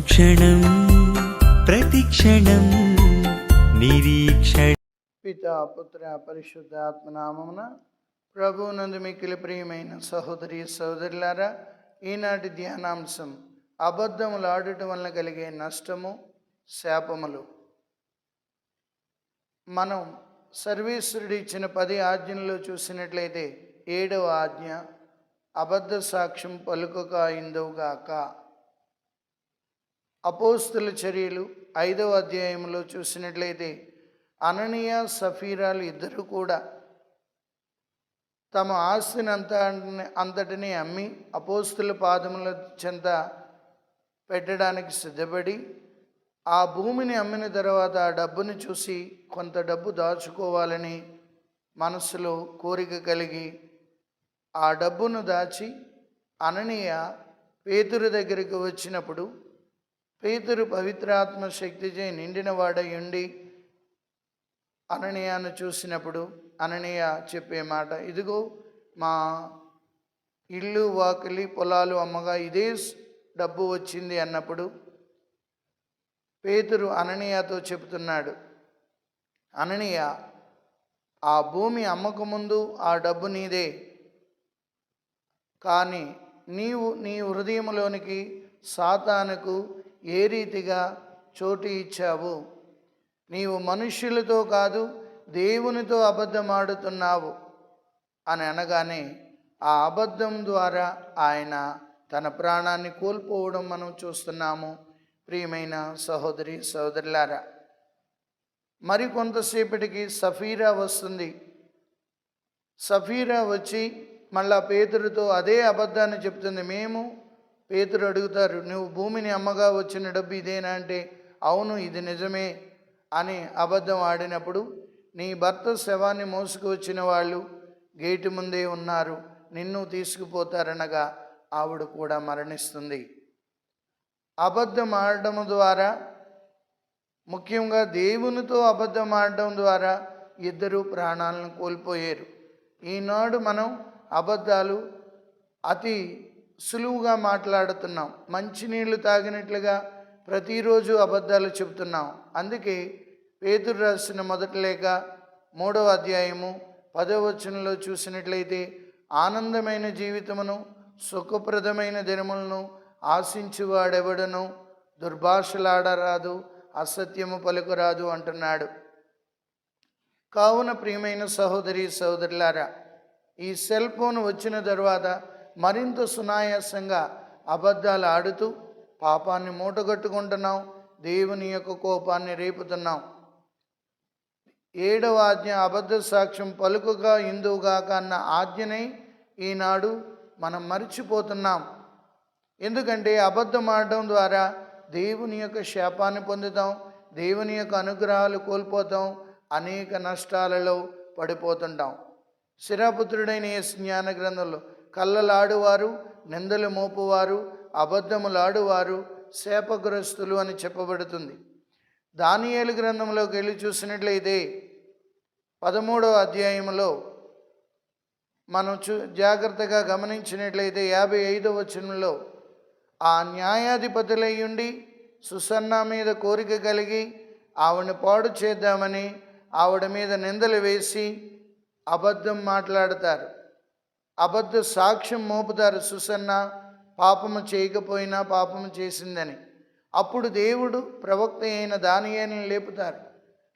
అనుక్షణం ప్రతిక్షణం నిరీక్షణ. పిత పుత్ర పరిశుద్ధ ఆత్మనామమున ప్రభువునందు మిక్కిలి ప్రియమైన సహోదరి సహోదరులారా ఈనాటి ధ్యానాంశం అబద్ధములు ఆడటం వలన కలిగే నష్టము శాపములు. మనం సర్వేశ్వరుడు ఇచ్చిన పది ఆజ్ఞల్లో చూసినట్లయితే ఏడవ ఆజ్ఞ అబద్ధ సాక్ష్యం పలుకక ఇందవుగాక. అపోస్తుల చర్యలు ఐదవ అధ్యాయంలో చూసినట్లయితే అననీయ సఫీరాలు ఇద్దరు కూడా తమ ఆస్తిని అంత అంతటిని అమ్మి అపోస్తుల పాదముల చెంత పెట్టడానికి సిద్ధపడి ఆ భూమిని అమ్మిన తర్వాత ఆ డబ్బుని చూసి కొంత డబ్బు దాచుకోవాలని మనసులో కోరిక కలిగి ఆ డబ్బును దాచి అననీయ పేతురు దగ్గరికి వచ్చినప్పుడు పేతురు పవిత్రాత్మ శక్తిచే నిండిన వాడై ఉండి అననీయాను చూసినప్పుడు అననీయ చెప్పే మాట ఇదిగో మా ఇల్లు వాకిలి పొలాలు అమ్మగా ఇదే డబ్బు వచ్చింది అన్నప్పుడు పేతురు అననీయతో చెబుతున్నాడు అననీయ ఆ భూమి అమ్మకముందు ఆ డబ్బు నీదే. కానీ నీవు నీ హృదయంలోనికి సాతానుకు ఏ రీతిగా చోటు ఇచ్చావు? నీవు మనుష్యులతో కాదు దేవునితో అబద్ధమాడుతున్నావు అని అనగానే ఆ అబద్ధం ద్వారా ఆయన తన ప్రాణాన్ని కోల్పోవడం మనం చూస్తున్నాము. ప్రియమైన సహోదరి సహోదరులారా మరి కొంతసేపటికి సఫీరా వస్తుంది. సఫీరా వచ్చి మళ్ళా పేతురుతో అదే అబద్ధాన్ని చెప్తుంది. మేము పేతురు అడుగుతారు నువ్వు భూమిని అమ్మగా వచ్చిన డబ్బు ఇదేనా? అంటే అవును ఇది నిజమే అని అబద్ధం ఆడినప్పుడు నీ భర్త శవాన్ని మోసుకు వచ్చిన వాళ్ళు గేటు ముందే ఉన్నారు నిన్ను తీసుకుపోతారనగా ఆవిడ కూడా మరణిస్తుంది. అబద్ధం ఆడడం ద్వారా ముఖ్యంగా దేవునితో అబద్ధం ఆడడం ద్వారా ఇద్దరు ప్రాణాలను కోల్పోయారు. ఈనాడు మనం అబద్ధాలు అతి సులువుగా మాట్లాడుతున్నాం. మంచినీళ్ళు తాగినట్లుగా ప్రతిరోజు అబద్ధాలు చెబుతున్నాం. అందుకే పేతురు రాసిన మొదటి లేక మూడవ అధ్యాయము పదవ వచనంలో చూసినట్లయితే ఆనందమైన జీవితమును సుఖప్రదమైన దినములను ఆశించువాడెవడను దుర్భాషలాడరాదు అసత్యము పలుకురాదు అంటున్నాడు. కావున ప్రియమైన సహోదరి సహోదరులారా ఈ సెల్ ఫోన్ వచ్చిన తర్వాత మరింత సునాయాసంగా అబద్ధాలు ఆడుతూ పాపాన్ని మూటగట్టుకుంటున్నాం దేవుని యొక్క కోపాన్ని రేపుతున్నాం ఏడవ ఆజ్ఞ అబద్ధ సాక్ష్యం పలుకుగా ఇందువుగాక అన్న ఆజ్ఞనై ఈనాడు మనం మర్చిపోతున్నాం. ఎందుకంటే అబద్ధం ఆడడం ద్వారా దేవుని యొక్క శాపాన్ని పొందుతాం దేవుని యొక్క అనుగ్రహాలు కోల్పోతాం అనేక నష్టాలలో పడిపోతుంటాం. శిరాపుత్రుడైన ఈ జ్ఞాన గ్రంథంలో కళ్ళలాడువారు నిందలు మోపువారు అబద్ధములాడువారు శాపగ్రస్తులు అని చెప్పబడుతుంది. దానియేలు గ్రంథంలోకి వెళ్ళి చూసినట్లయితే పదమూడవ అధ్యాయంలో మనం చూ జాగ్రత్తగా గమనించినట్లయితే యాభై ఐదవ వచనంలో ఆ న్యాయాధిపతులయ్యుండి సుసన్న మీద కోరిక కలిగి ఆవిడని పాడు చేద్దామని ఆవిడ మీద నిందలు వేసి అబద్ధం మాట్లాడతారు. అబద్ధ సాక్ష్యం మోపుతారు సుసన్న పాపము చేయకపోయినా పాపము చేసిందని. అప్పుడు దేవుడు ప్రవక్త అయిన దానియేలను లేపుతారు.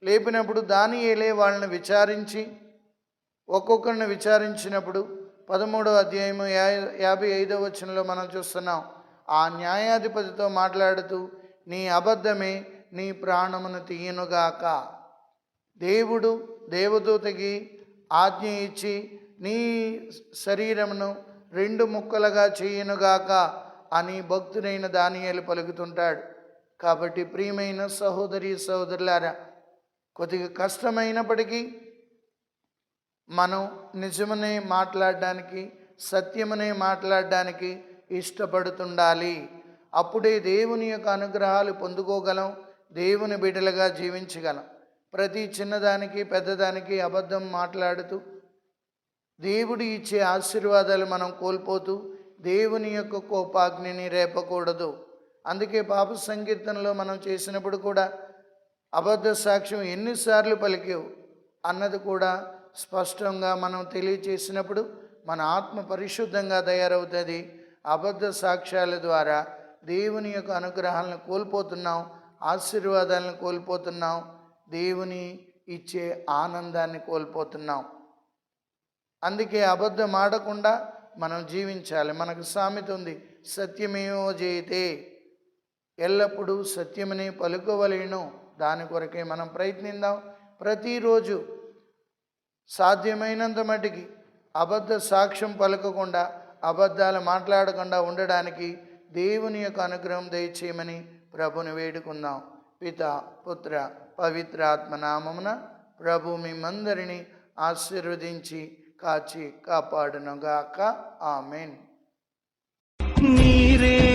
లేపినప్పుడు దానియేలే వాళ్ళని విచారించి ఒక్కొక్కరిని విచారించినప్పుడు పదమూడవ అధ్యాయము యా యాభై ఐదవ వచనంలో మనం చూస్తున్నాం. ఆ న్యాయాధిపతితో మాట్లాడుతూ నీ అబద్ధమే నీ ప్రాణమును తీయనుగాక. దేవుడు దేవదూతకి ఆజ్ఞ ఇచ్చి నీ శరీరమును రెండు ముక్కలుగా చేయనుగాక అని భక్తుడైన దానియాలు పలుకుతుంటాడు. కాబట్టి ప్రియమైన సహోదరి సహోదరులారా కొద్దిగా కష్టమైనప్పటికీ మనం నిజమనే మాట్లాడడానికి సత్యమనే మాట్లాడడానికి ఇష్టపడుతుండాలి. అప్పుడే దేవుని యొక్క అనుగ్రహాలు పొందుకోగలం దేవుని బిడ్డలుగా జీవించగలం. ప్రతి చిన్నదానికి పెద్దదానికి అబద్ధం మాట్లాడుతూ దేవుడు ఇచ్చే ఆశీర్వాదాలు మనం కోల్పోతూ దేవుని యొక్క కోపాగ్నిని రేపకూడదు. అందుకే పాప సంకీర్తనలో మనం చేసినప్పుడు కూడా అబద్ధ సాక్ష్యం ఎన్నిసార్లు పలికేవు. అన్నది కూడా స్పష్టంగా మనం తెలియచేసినప్పుడు మన ఆత్మ పరిశుద్ధంగా తయారవుతుంది. అబద్ధ సాక్ష్యాల ద్వారా దేవుని యొక్క అనుగ్రహాలను కోల్పోతున్నాం ఆశీర్వాదాలను కోల్పోతున్నాం దేవుని ఇచ్చే ఆనందాన్ని కోల్పోతున్నాం. అందుకే అబద్ధం ఆడకుండా మనం జీవించాలి. మనకు సామెత ఉంది సత్యమేవో జయితే. ఎల్లప్పుడూ సత్యమని పలుకోవలేను. దాని కొరకే మనం ప్రయత్నిద్దాం. ప్రతిరోజు సాధ్యమైనంత మటుకి అబద్ధ సాక్ష్యం పలకకుండా అబద్ధాలు మాట్లాడకుండా ఉండడానికి దేవుని యొక్క అనుగ్రహం దయచేయమని ప్రభుని వేడుకుందాం. పిత పుత్ర పవిత్రాత్మ నామమున ప్రభు మిమ్మందరినీ ఆశీర్వదించి కాచి కాపాడునుగాక. ఆమెన్. నీరే